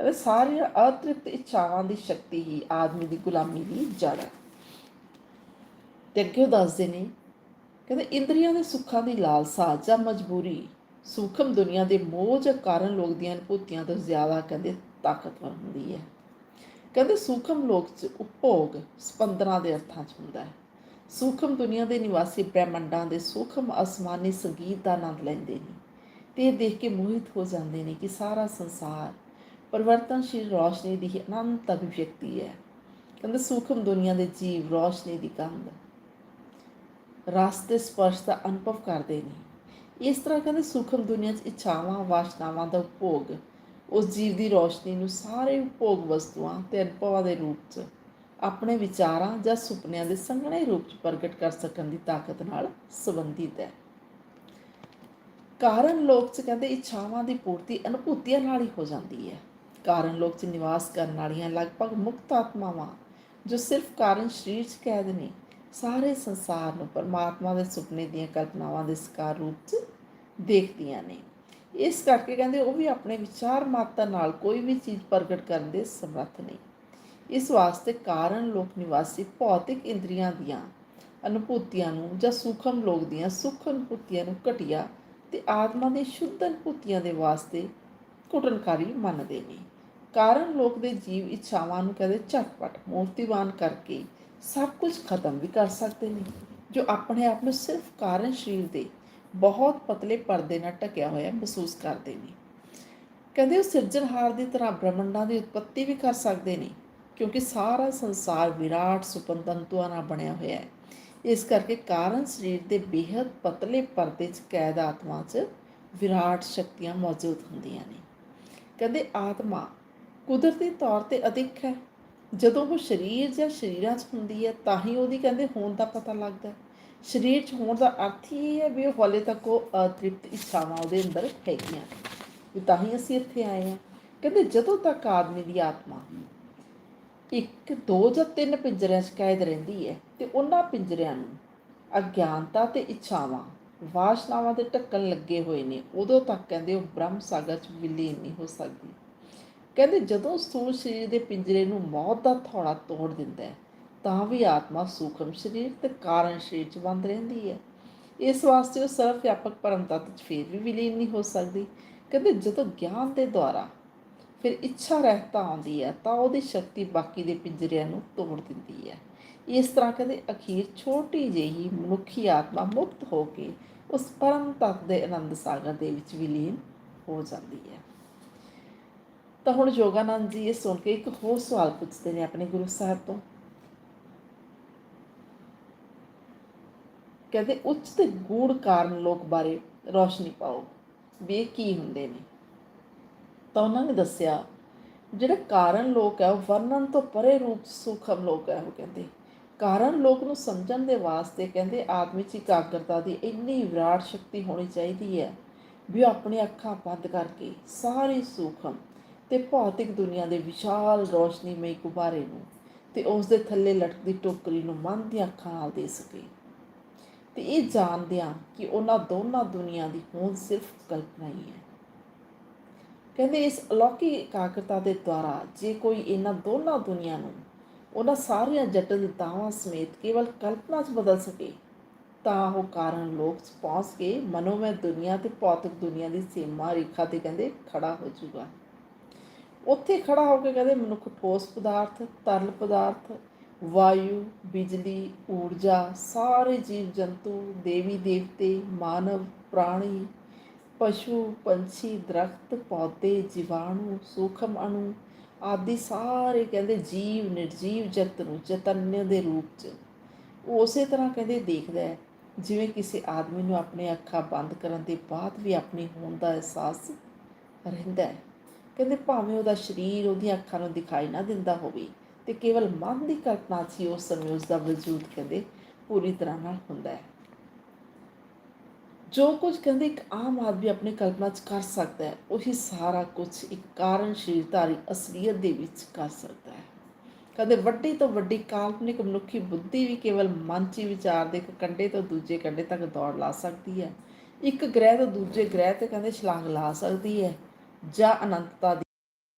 ਕਹਿੰਦੇ ਸਾਰੀਆਂ ਅਤ੍ਰਿਪਤ ਇੱਛਾਵਾਂ ਦੀ ਸ਼ਕਤੀ ਹੀ ਆਦਮੀ ਦੀ ਗੁਲਾਮੀ ਦੀ ਜੜ ਹੈ। ਤੇ ਅੱਗੇ ਦੱਸਦੇ ਨੇ, ਕਹਿੰਦੇ, ਇੰਦਰੀਆਂ ਦੇ ਸੁੱਖਾਂ ਦੀ ਲਾਲਸਾ ਜਾਂ ਮਜਬੂਰੀ ਸੂਖਮ ਦੁਨੀਆ ਦੇ ਮੋਹ ਜਾਂ ਕਾਰਨ ਲੋਕ ਦੀਆਂ ਅਨੁਭੂਤੀਆਂ ਤੋਂ ਜ਼ਿਆਦਾ ਕਹਿੰਦੇ ਤਾਕਤਵਰ ਹੁੰਦੀ ਹੈ। ਕਹਿੰਦੇ, ਸੂਖਮ ਲੋਕ ਚ ਉਪਭੋਗ ਸਪੰਦਨਾਂ ਦੇ ਅਰਥਾਂ ਚ ਹੁੰਦਾ ਹੈ। ਸੂਖਮ ਦੁਨੀਆ ਦੇ ਨਿਵਾਸੀ ਬ੍ਰਹਿਮੰਡਾਂ ਦੇ ਸੂਖਮ ਅਸਮਾਨੀ ਸੰਗੀਤ ਦਾ ਆਨੰਦ ਲੈਂਦੇ ਨੇ। ਤੇ ਇਹ ਦੇਖ ਕੇ ਮੋਹਿਤ ਹੋ ਜਾਂਦੇ ਨੇ ਕਿ ਸਾਰਾ ਸੰਸਾਰ ਪਰਿਵਰਤਨਸ਼ੀਲ ਰੋਸ਼ਨੀ ਦੀ ਹੀ ਅਨੰਤ ਅਭਿਵਿਅਕਤੀ ਹੈ। ਕਹਿੰਦੇ ਸੂਖਮ ਦੁਨੀਆ ਦੇ ਜੀਵ ਰੋਸ਼ਨੀ ਦੀ ਗੰਧ ਰਸ ਤੇ ਸਪਰਸ਼ ਦਾ ਅਨੁਭਵ ਕਰਦੇ ਨੇ। ਇਸ ਤਰ੍ਹਾਂ ਕਹਿੰਦੇ ਸੂਖਮ ਦੁਨੀਆ 'ਚ ਇੱਛਾਵਾਂ, ਵਾਸ਼ਨਾਵਾਂ ਦਾ ਉਪਭੋਗ ਉਸ ਜੀਵ ਦੀ ਰੋਸ਼ਨੀ ਨੂੰ ਸਾਰੇ ਉਪਭੋਗ ਵਸਤੂਆਂ ਤੇ ਅਨੁਭਵਾਂ ਦੇ ਰੂਪ 'ਚ, ਆਪਣੇ ਵਿਚਾਰਾਂ ਜਾਂ ਸੁਪਨਿਆਂ ਦੇ ਸੰਘਣੇ ਰੂਪ 'ਚ ਪ੍ਰਗਟ ਕਰ ਸਕਣ ਦੀ ਤਾਕਤ ਨਾਲ ਸੰਬੰਧਿਤ ਹੈ। ਕਾਰਨ ਲੋਕ 'ਚ ਕਹਿੰਦੇ ਇੱਛਾਵਾਂ ਦੀ ਪੂਰਤੀ ਅਨੁਭੂਤੀਆਂ ਨਾਲ ਹੀ ਹੋ ਜਾਂਦੀ ਹੈ। ਕਾਰਨ ਲੋਕ 'ਚ ਨਿਵਾਸ ਕਰਨ ਵਾਲੀਆਂ ਲਗਭਗ ਮੁਕਤ ਆਤਮਾਵਾਂ, ਜੋ ਸਿਰਫ ਕਾਰਨ ਸਰੀਰ 'ਚ ਕੈਦ ਨੇ, ਸਾਰੇ ਸੰਸਾਰ ਨੂੰ ਪਰਮਾਤਮਾ ਦੇ ਸੁਪਨੇ ਦੀਆਂ ਕਲਪਨਾਵਾਂ ਦੇ ਸਕਾਰ ਰੂਪ 'ਚ ਦੇਖਦੀਆਂ ਨੇ। ਇਸ ਕਰਕੇ ਕਹਿੰਦੇ ਉਹ ਵੀ ਆਪਣੇ ਵਿਚਾਰ ਮਾਤਾ ਨਾਲ ਕੋਈ ਵੀ ਚੀਜ਼ ਪ੍ਰਗਟ ਕਰਨ ਦੇ ਸਮਰੱਥ ਨਹੀਂ। ਇਸ ਵਾਸਤੇ ਕਾਰਨ ਲੋਕ ਨਿਵਾਸੀ ਭੌਤਿਕ ਇੰਦਰੀਆਂ ਦੀਆਂ ਅਨੁਭੂਤੀਆਂ ਨੂੰ ਜਾਂ ਸੂਖਮ ਲੋਕ ਦੀਆਂ ਸੁਖ ਅਨੁਭੂਤੀਆਂ ਨੂੰ ਘਟੀਆ ਤੇ ਆਤਮਾ ਦੇ ਸ਼ੁੱਧ ਅਨੁਭੂਤੀਆਂ ਦੇ ਵਾਸਤੇ ਕੁਟਨਕਾਰੀ ਮੰਨਦੇ ਨੇ। ਕਾਰਨ ਲੋਕ ਦੇ ਜੀਵ ਇੱਛਾਵਾਂ ਨੂੰ ਕਹਿੰਦੇ ਝਟਪਟ ਮੂਰਤੀਵਾਨ ਕਰਕੇ ਸਭ ਕੁਝ ਖਤਮ ਵੀ ਕਰ ਸਕਦੇ ਨੇ, ਜੋ ਆਪਣੇ ਆਪ ਨੂੰ ਸਿਰਫ ਕਾਰਨ ਸਰੀਰ ਦੇ ਬਹੁਤ ਪਤਲੇ ਪਰਦੇ ਨਾਲ ਢਕਿਆ ਹੋਇਆ ਮਹਿਸੂਸ ਕਰਦੇ ਨੇ। ਕਹਿੰਦੇ ਉਹ ਸਿਰਜਣਹਾਰ ਦੀ ਤਰ੍ਹਾਂ ਬ੍ਰਹਮੰਡਾਂ ਦੀ ਉਤਪਤੀ ਵੀ ਕਰ ਸਕਦੇ ਨੇ, ਕਿਉਂਕਿ ਸਾਰਾ ਸੰਸਾਰ ਵਿਰਾਟ ਸੁਪੰਤੰਤੂਆਂ ਨਾਲ ਬਣਿਆ ਹੋਇਆ ਹੈ। ਇਸ ਕਰਕੇ ਕਾਰਨ ਸਰੀਰ ਦੇ ਬੇहद ਪਤਲੇ ਪਰਦੇ 'ਚ ਕੈਦ ਆਤਮਾ 'ਚ ਵਿਰਾਟ ਸ਼ਕਤੀਆਂ ਮੌਜੂਦ ਹੁੰਦੀਆਂ ਨੇ। ਕਹਿੰਦੇ ਆਤਮਾ ਕੁਦਰਤੀ ਤੌਰ ਤੇ ਅਧਿਕ ਹੈ। ਜਦੋਂ ਉਹ ਸਰੀਰ ਜਾਂ ਸਰੀਰਾਂ 'ਚ ਹੁੰਦੀ ਹੈ, ਤਾਂ ਹੀ ਉਹਦੀ ਕਹਿੰਦੇ ਹੋਣ ਦਾ ਪਤਾ ਲੱਗਦਾ ਸਰੀਰ 'ਚ ਹੋਣ ਦਾ ਅਰਥ ਹੀ ਇਹ ਹੈ ਵੀ ਉਹ ਹਾਲੇ ਤੱਕ ਉਹ ਅਤ੍ਰਿਪਤ ਇੱਛਾਵਾਂ ਉਹਦੇ ਅੰਦਰ ਹੈਗੀਆਂ ਵੀ ਤਾਂ ਹੀ ਅਸੀਂ ਇੱਥੇ ਆਏ ਹਾਂ। ਕਹਿੰਦੇ ਜਦੋਂ ਤੱਕ ਆਦਮੀ ਦੀ ਆਤਮਾ ਇੱਕ, ਦੋ ਜਾਂ ਤਿੰਨ ਪਿੰਜਰਿਆਂ 'ਚ ਕੈਦ ਰਹਿੰਦੀ ਹੈ ਤੇ ਉਹਨਾਂ ਪਿੰਜਰਿਆਂ ਨੂੰ ਅਗਿਆਨਤਾ ਤੇ ਇੱਛਾਵਾਂ, ਵਾਸ਼ਨਾਵਾਂ ਦੇ ਢੱਕਣ ਲੱਗੇ ਹੋਏ ਨੇ, ਉਦੋਂ ਤੱਕ ਕਹਿੰਦੇ ਉਹ ਬ੍ਰਹਮ ਸਾਗਰ 'ਚ ਵਿਲੀਨ ਨਹੀਂ ਹੋ ਸਕਦੀ। ਕਹਿੰਦੇ ਜਦੋਂ ਸਥੂਲ ਸਰੀਰ ਦੇ ਪਿੰਜਰੇ ਨੂੰ ਮੌਤ ਦਾ ਥੌੜਾ ਤੋੜ ਦਿੰਦਾ ਹੈ, ਤਾਂ ਵੀ ਆਤਮਾ ਸੂਖਮ ਸਰੀਰ ਤੇ ਕਾਰਨ ਸਰੀਰ 'ਚ ਬੰਦ ਰਹਿੰਦੀ ਹੈ। ਇਸ ਵਾਸਤੇ ਉਹ ਸਰਵ ਵਿਆਪਕ ਪਰਮ ਤੱਤ 'ਚ ਫੇਰ ਵੀ ਵਿਲੀਨ ਨਹੀਂ ਹੋ ਸਕਦੀ। ਕਹਿੰਦੇ ਜਦੋਂ ਗਿਆਨ ਦੇ ਦੁਆਰਾ ਫਿਰ ਇੱਛਾ ਰਹਿਤਾ ਆਉਂਦੀ ਹੈ, ਤਾਂ ਉਹਦੀ ਸ਼ਕਤੀ ਬਾਕੀ ਦੇ ਪਿੰਜਰਿਆਂ ਨੂੰ ਤੋੜ ਦਿੰਦੀ ਹੈ। ਇਸ ਤਰ੍ਹਾਂ ਕਹਿੰਦੇ ਅਖੀਰ ਛੋਟੀ ਜਿਹੀ ਮਨੁੱਖੀ ਆਤਮਾ ਮੁਕਤ ਹੋ ਕੇ ਉਸ ਪਰਮ ਤੱਤ ਦੇ ਆਨੰਦ ਸਾਗਰ ਦੇ ਵਿੱਚ ਵਿਲੀਨ ਹੋ ਜਾਂਦੀ ਹੈ। ਤਾਂ ਹੁਣ ਯੋਗਾਨੰਦ ਜੀ ਇਹ ਸੁਣ ਕੇ ਇੱਕ ਹੋਰ ਸਵਾਲ ਪੁੱਛਦੇ ਨੇ ਆਪਣੇ ਗੁਰੂ ਸਾਹਿਬ ਤੋਂ। ਕਹਿੰਦੇ, ਉੱਚ ਤੇ ਗੂੜ ਕਾਰਨ ਲੋਕ ਬਾਰੇ ਰੋਸ਼ਨੀ ਪਾਓ, ਵੀ ਇਹ ਕੀ ਹੁੰਦੇ ਨੇ? ਤਾਂ ਉਹਨਾਂ ਨੇ ਦੱਸਿਆ, ਜਿਹੜੇ ਕਾਰਨ ਲੋਕ ਹੈ, ਉਹ ਵਰਣਨ ਤੋਂ ਪਰੇ ਰੂਪ ਸੂਖਮ ਲੋਕ ਹੈ, ਉਹ ਕਹਿੰਦੇ। ਕਾਰਨ ਲੋਕ ਨੂੰ ਸਮਝਣ ਦੇ ਵਾਸਤੇ, ਕਹਿੰਦੇ ਆਦਮੀ 'ਚ ਇਕਾਗਰਤਾ ਦੀ ਇੰਨੀ ਵਿਰਾਟ ਸ਼ਕਤੀ ਹੋਣੀ ਚਾਹੀਦੀ ਹੈ, ਵੀ ਉਹ ਆਪਣੀ ਅੱਖਾਂ ਬੰਦ ਕਰਕੇ ਸਾਰੀ ਸੂਖਮ ਤੇ ਭੌਤਿਕ ਦੁਨੀਆ ਦੇ ਵਿਸ਼ਾਲ ਰੋਸ਼ਨੀਮਈ ਗੁਬਾਰੇ ਨੂੰ ਤੇ ਉਸ ਦੇ ਥੱਲੇ ਲਟਕਦੀ ਟੋਕਰੀ ਨੂੰ ਮਨ ਦੀਆਂ ਅੱਖਾਂ ਨਾਲ ਦੇ ਸਕੇ। ਤੇ ਇਹ ਜਾਣਦਿਆਂ ਕਿ ਉਹਨਾਂ ਦੋਨਾਂ ਦੁਨੀਆ ਦੀ ਹੋਂਦ ਸਿਰਫ ਕਲਪਨਾ ਹੀ ਹੈ। ਕਹਿੰਦੇ ਇਸ ਅਲੌਕਿਕ ਇਕਾਗਰਤਾ ਦੇ ਦੁਆਰਾ ਜੇ ਕੋਈ ਇਹਨਾਂ ਦੋਨਾਂ ਦੁਨੀਆ ਨੂੰ ਉਹਨਾਂ ਸਾਰੀਆਂ ਜਟਿਲਤਾਵਾਂ ਸਮੇਤ ਕੇਵਲ ਕਲਪਨਾ 'ਚ ਬਦਲ ਸਕੇ, ਤਾਂ ਉਹ ਕਾਰਨ ਲੋਕ ਪਹੁੰਚ ਕੇ ਮਨੋਮੈ ਦੁਨੀਆ ਤੇ ਭੌਤਿਕ ਦੁਨੀਆ ਦੀ ਸੀਮਾ ਰੇਖਾ ਤੇ ਕਹਿੰਦੇ ਖੜਾ ਹੋ ਜਾਊਗਾ। ਉੱਥੇ ਖੜਾ ਹੋ ਕੇ ਕਹਿੰਦੇ ਮਨੁੱਖ ਠੋਸ ਪਦਾਰਥ, ਤਰਲ ਪਦਾਰਥ, ਵਾਯੂ, ਬਿਜਲੀ, ਊਰਜਾ, ਸਾਰੇ ਜੀਵ ਜੰਤੂ, ਦੇਵੀ ਦੇਵਤੇ, ਮਾਨਵ, ਪ੍ਰਾਣੀ, ਪਸ਼ੂ, ਪੰਛੀ, ਦਰਖਤ, ਪੌਦੇ, ਜੀਵਾਣੂ, ਸੂਖਮ ਅਣੂ ਆਦਿ ਸਾਰੇ ਕਹਿੰਦੇ ਜੀਵ, ਨਿਰਜੀਵ ਜਗਤ ਨੂੰ ਚੈਤਨਯ ਦੇ ਰੂਪ 'ਚ। ਉਸੇ ਤਰ੍ਹਾਂ ਕਹਿੰਦੇ ਦੇਖਦਾ ਹੈ, ਜਿਵੇਂ ਕਿਸੇ ਆਦਮੀ ਨੂੰ ਆਪਣੇ ਅੱਖਾਂ ਬੰਦ ਕਰਨ ਦੇ ਬਾਅਦ ਵੀ ਆਪਣੀ ਹੋਣ ਦਾ ਅਹਿਸਾਸ ਰਹਿੰਦਾ ਹੈ। ਕਹਿੰਦੇ ਭਾਵੇਂ ਉਹਦਾ ਸਰੀਰ ਉਹਦੀਆਂ ਅੱਖਾਂ ਨੂੰ ਦਿਖਾਈ ਨਾ ਦਿੰਦਾ ਹੋਵੇ, ਤੇ ਕੇਵਲ ਮਨ ਦੀ ਕਲਪਨਾ 'ਚ ਹੀ ਉਸ ਸਮੇਂ ਉਸ ਦਾ ਵਜੂਦ ਕਹਿੰਦੇ ਪੂਰੀ ਤਰ੍ਹਾਂ ਨਾਲ ਹੁੰਦਾ ਹੈ। ਜੋ ਕੁਝ ਕਹਿੰਦੇ ਇੱਕ ਆਮ ਆਦਮੀ ਆਪਣੀ ਕਲਪਨਾ 'ਚ ਕਰ ਸਕਦਾ ਹੈ, ਉਹੀ ਸਾਰਾ ਕੁਝ ਇੱਕ ਕਾਰਨਸ਼ੀਲਤਾਰੀ ਅਸਲੀਅਤ ਦੇ ਵਿੱਚ ਕਰ ਸਕਦਾ ਹੈ। ਕਹਿੰਦੇ ਵੱਡੀ ਤੋਂ ਵੱਡੀ ਕਾਲਪਨਿਕ ਮਨੁੱਖੀ ਬੁੱਧੀ ਵੀ ਕੇਵਲ ਮਨ 'ਚ ਵਿਚਾਰ ਦੇ ਇੱਕ ਕੰਡੇ ਤੋਂ ਦੂਜੇ ਕੰਡੇ ਤੱਕ ਦੌੜ ਲਾ ਸਕਦੀ ਹੈ। ਇੱਕ ਗ੍ਰਹਿ ਤੋਂ ਦੂਜੇ ਗ੍ਰਹਿ ਤੇ ਕਹਿੰਦੇ ਛਲਾਂਗ ਲਾ ਸਕਦੀ ਹੈ। ਜਾਂ ਅਨੰਤਤਾ ਦੀ